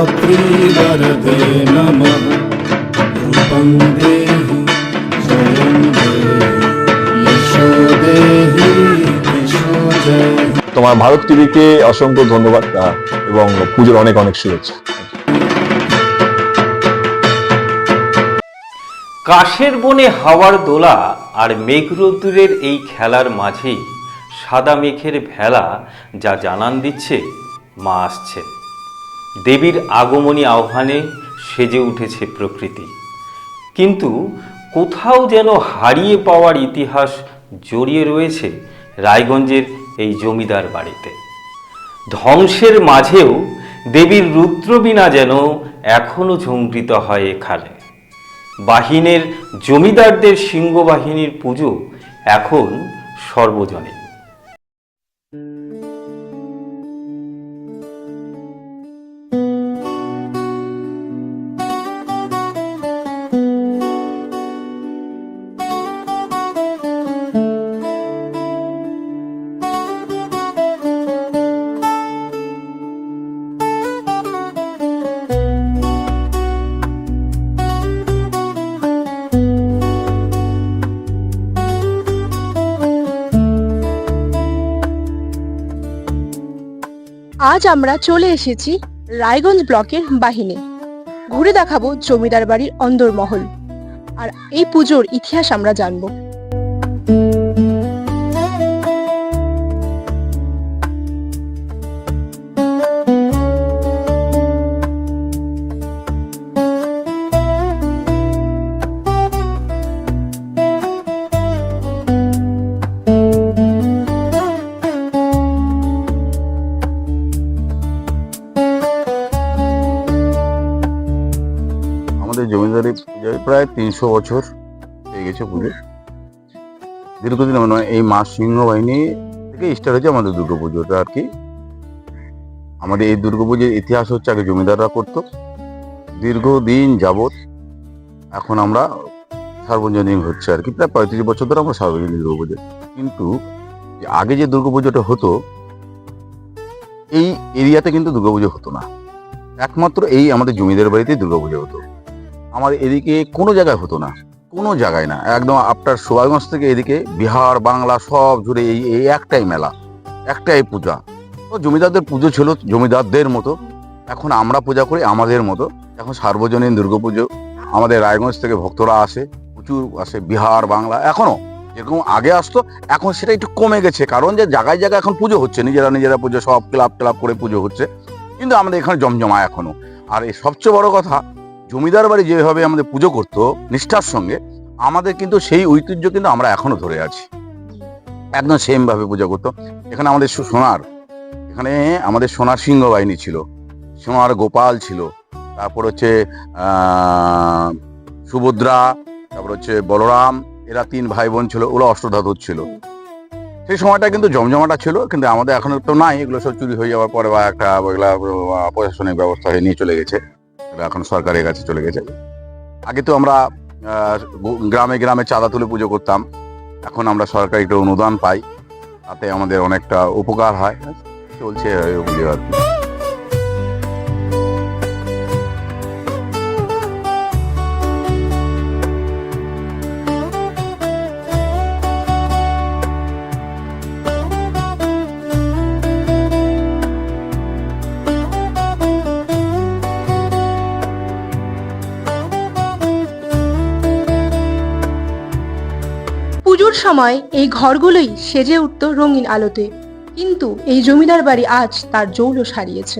धात्री वरदे नमः रूपं देहि जयं देहि यशो देहि यशो जय তোমার ভারত টিভিকে অসংখ্য ধন্যবাদ আহ, এবং পুজোর অনেক অনেক শুভেচ্ছা কাশের বনে হাওয়ার দোলা আর মেঘরোদ্দুরের এই খেলার মাঝেই সাদা মেঘের ভেলা যা জানান দিচ্ছে মা আসছেন দেবীর আগমনী আহ্বানে সেজে উঠেছে প্রকৃতি। কিন্তু কোথাও যেন হারিয়ে পাওয়ার ইতিহাস জড়িয়ে রয়েছে রায়গঞ্জের এই জমিদার বাড়িতে। ধ্বংসের মাঝেও দেবীর রুদ্রবীণা যেন এখনও ঝঙ্কৃত হয় এখানে। বাহিনীর জমিদারদের সিংহবাহিনীর পুজো এখন সর্বজনীন। আজ আমরা চলে এসেছি রায়গঞ্জ ব্লকের বাহিনী ঘুরে দেখাবো জমিদার বাড়ির অন্দরমহল। আর এই পুজোর ইতিহাস আমরা জানব। তিনশো বছর হয়ে গেছে পুজো দীর্ঘদিন মানে এই মা সিংহ বাহিনী থেকে স্টার্ট হয়েছে আমাদের দুর্গা পুজোটা আর কি। আমাদের এই দুর্গা পুজোর ইতিহাস হচ্ছে আগে জমিদাররা করতো। দীর্ঘদিন যাবৎ এখন আমরা সার্বজনীন হচ্ছে আর কি। প্রায় পঁয়ত্রিশ বছর ধরে আমরা সার্বজনীন দুর্গা পুজো। কিন্তু আগে যে দুর্গা পুজোটা হতো, এই এরিয়াতে কিন্তু দুর্গা পুজো হতো না। একমাত্র এই আমাদের জমিদার বাড়িতেই দুর্গা পুজো হতো। আমার এদিকে কোনো জায়গায় হতো না, কোনো জায়গায় না। একদম আপনার সুভাষগঞ্জ থেকে এদিকে বিহার, বাংলা সব জুড়ে এই এই একটাই মেলা, একটাই পূজা। তো জমিদারদের পুজো ছিল জমিদারদের মতো, এখন আমরা পূজা করি আমাদের মতো। এখন সার্বজনীন দুর্গাপুজো আমাদের রায়গঞ্জ থেকে ভক্তরা আসে, প্রচুর আসে বিহার, বাংলা এখনও যেরকম আগে আসতো, এখন সেটা একটু কমে গেছে। কারণ যে জায়গায় জায়গায় এখন পুজো হচ্ছে, নিজেরা নিজেরা পুজো সব ক্লাব ক্লাব করে পুজো হচ্ছে। কিন্তু আমাদের এখানে জমজমা এখনও আর এই সবচেয়ে বড় কথা জমিদার বাড়ি যেভাবে আমাদের পুজো করতো নিষ্ঠার সঙ্গে আমাদের কিন্তু সেই ঐতিহ্য কিন্তু আমরা এখনও ধরে আছি। একদম সেম ভাবে পুজো করতো। এখানে আমাদের সোনার এখানে আমাদের সোনার সিংহ বাহিনী ছিল সোনার গোপাল ছিল তারপর হচ্ছে সুভদ্রা তারপর হচ্ছে বলরাম এরা তিন ভাই বোন ছিল ওরা অষ্টধাতুর ছিল। সেই সময়টা কিন্তু জমজমাটা ছিল কিন্তু আমাদের এখন তো নাই এগুলো সব চুরি হয়ে যাওয়ার পরে বা একটা আহ, প্রশাসনিক ব্যবস্থা হয়ে নিয়ে চলে গেছে। এটা এখন সরকারের কাছে চলে গেছে। আগে তো আমরা গ্রামে গ্রামে চাঁদা তুলে পুজো করতাম। এখন আমরা সরকারি একটা অনুদান পাই। তাতে আমাদের অনেকটা উপকার হয়। চলছে আর কি। সময় এই ঘরগুলোই সেজে উঠত রঙিন আলোতে। কিন্তু এই জমিদার বাড়ি আজ তার জৌলস হারিয়েছে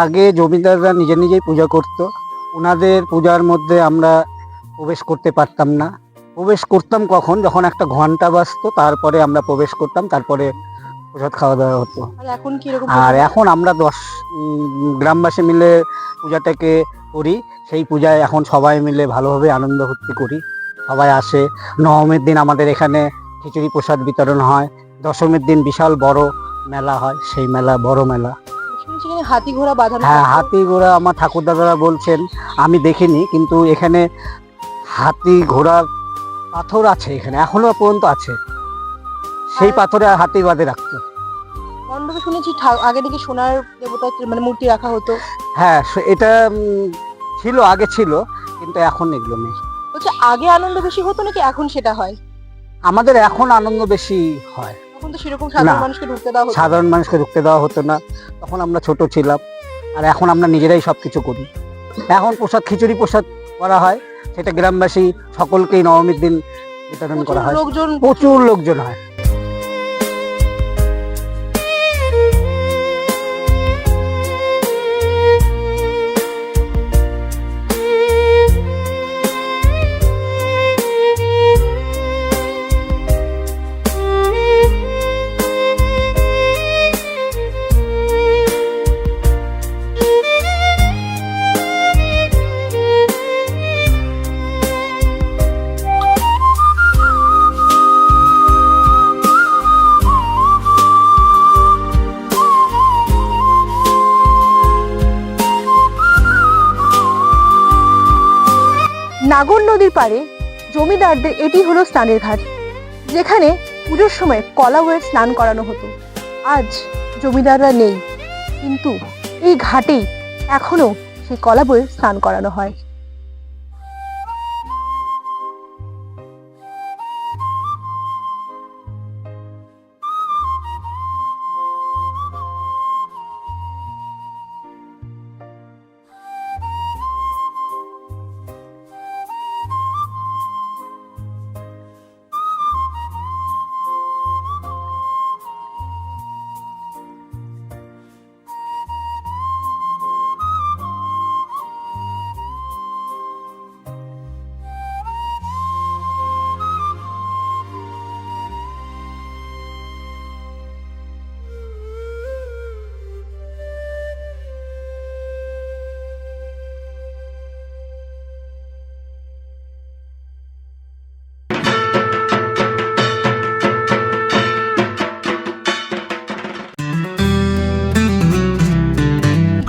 আগে জমিদাররা নিজে নিজেই পূজা করত। ওনাদের পূজার মধ্যে আমরা প্রবেশ করতে পারতাম না। প্রবেশ করতাম কখন? যখন একটা ঘণ্টা বাজতো তারপরে আমরা প্রবেশ করতাম তারপরে প্রসাদ খাওয়া দাওয়া হতো। আর এখন কি আর এখন আমরা দশ গ্রামবাসী মিলে পূজাটাকে করি। সেই পূজায় এখন সবাই মিলে ভালোভাবে আনন্দ ফুর্তি করি। সবাই আসে। নবমীর দিন আমাদের এখানে খিচুড়ি প্রসাদ বিতরণ হয়। দশমীর দিন বিশাল বড় মেলা হয়। সেই মেলা বড় মেলা। হাতি ঘোড়া বাঁধানো হ্যাঁ হাতি ঘোড়া আমার ঠাকুর দাদারা বলছেন আমি দেখিনি কিন্তু এখানে হাতি ঘোড়ার পাথর আছে এখানে এখনও পর্যন্ত আছে। সেই আর- পাথরে হাতি বাঁধে রাখতো। মণ্ডপে শুনেছি আগে নাকি সোনার দেবতা মানে মূর্তি রাখা হতো। হ্যাঁ এটা ছিল আগে ছিল কিন্তু এখন এগুলো নেই। বলছে আগে আনন্দ বেশি হতো নাকি এখন সেটা হয়? আমাদের এখন আনন্দ বেশি হয়। তখন তো সেরকম সাধারণ মানুষকে ঢুকতে দেওয়া হতো সাধারণ মানুষকে ঢুকতে দেওয়া হতো না। তখন আমরা ছোট ছিলাম আর এখন আমরা নিজেরাই সব কিছু করি। এখন প্রসাদ খিচুড়ি প্রসাদ করা হয় সেটা গ্রামবাসী সকলকেই নবমীর দিন বিতরণ করা হয়। প্রচুর লোকজন হয়। নাগর নদীর পাড়ে জমিদারদের এটি হলো স্নানের ঘাট, যেখানে পুজোর সময় কলা বয়ে স্নান করানো হতো। আজ জমিদাররা নেই, কিন্তু এই ঘাটেই এখনও সেই কলা বয়ে স্নান করানো হয়।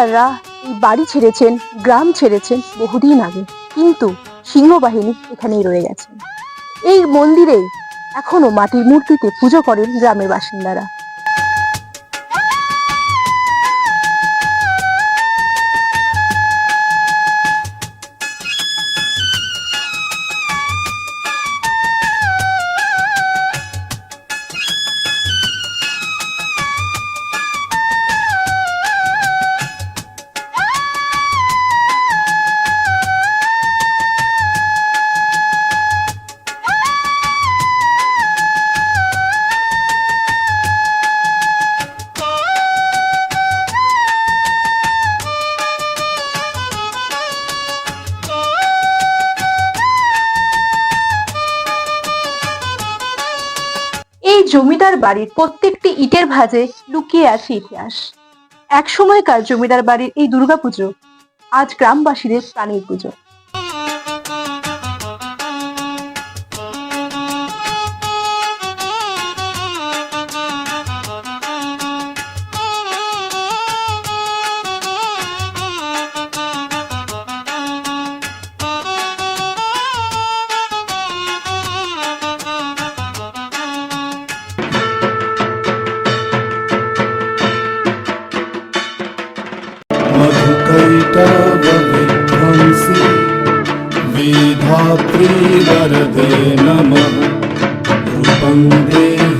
জমিদাররা এই বাড়ি ছেড়েছেন, গ্রাম ছেড়েছেন বহুদিন আগে। কিন্তু সিংহবাহিনী এখানেই রয়ে গেছেন এই মন্দিরেই এখনও মাটির মূর্তিতে পুজো করেন গ্রামের বাসিন্দারা। বাড়ির প্রত্যেকটি ইটের ভাজে লুকিয়ে আছে ইতিহাস। এক সময়কার জমিদার বাড়ির এই দুর্গাপুজো আজ গ্রামবাসীদের প্রাণীর পুজো। सर्वविध्वंसि। विधात्री वरदे नमः। रूपं देहि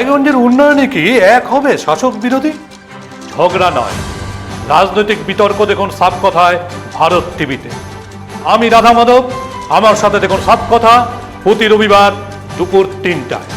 রায়গঞ্জের উন্নয়নে কি এক হবে শাসক বিরোধী? ঝগড়া নয়। রাজনৈতিক বিতর্ক দেখুন সাপ কথায় ভারত টিভিতে। আমি রাধা মাধব, আমার সাথে দেখুন সাপ কথা। প্রতি রবিবার দুপুর তিনটায়।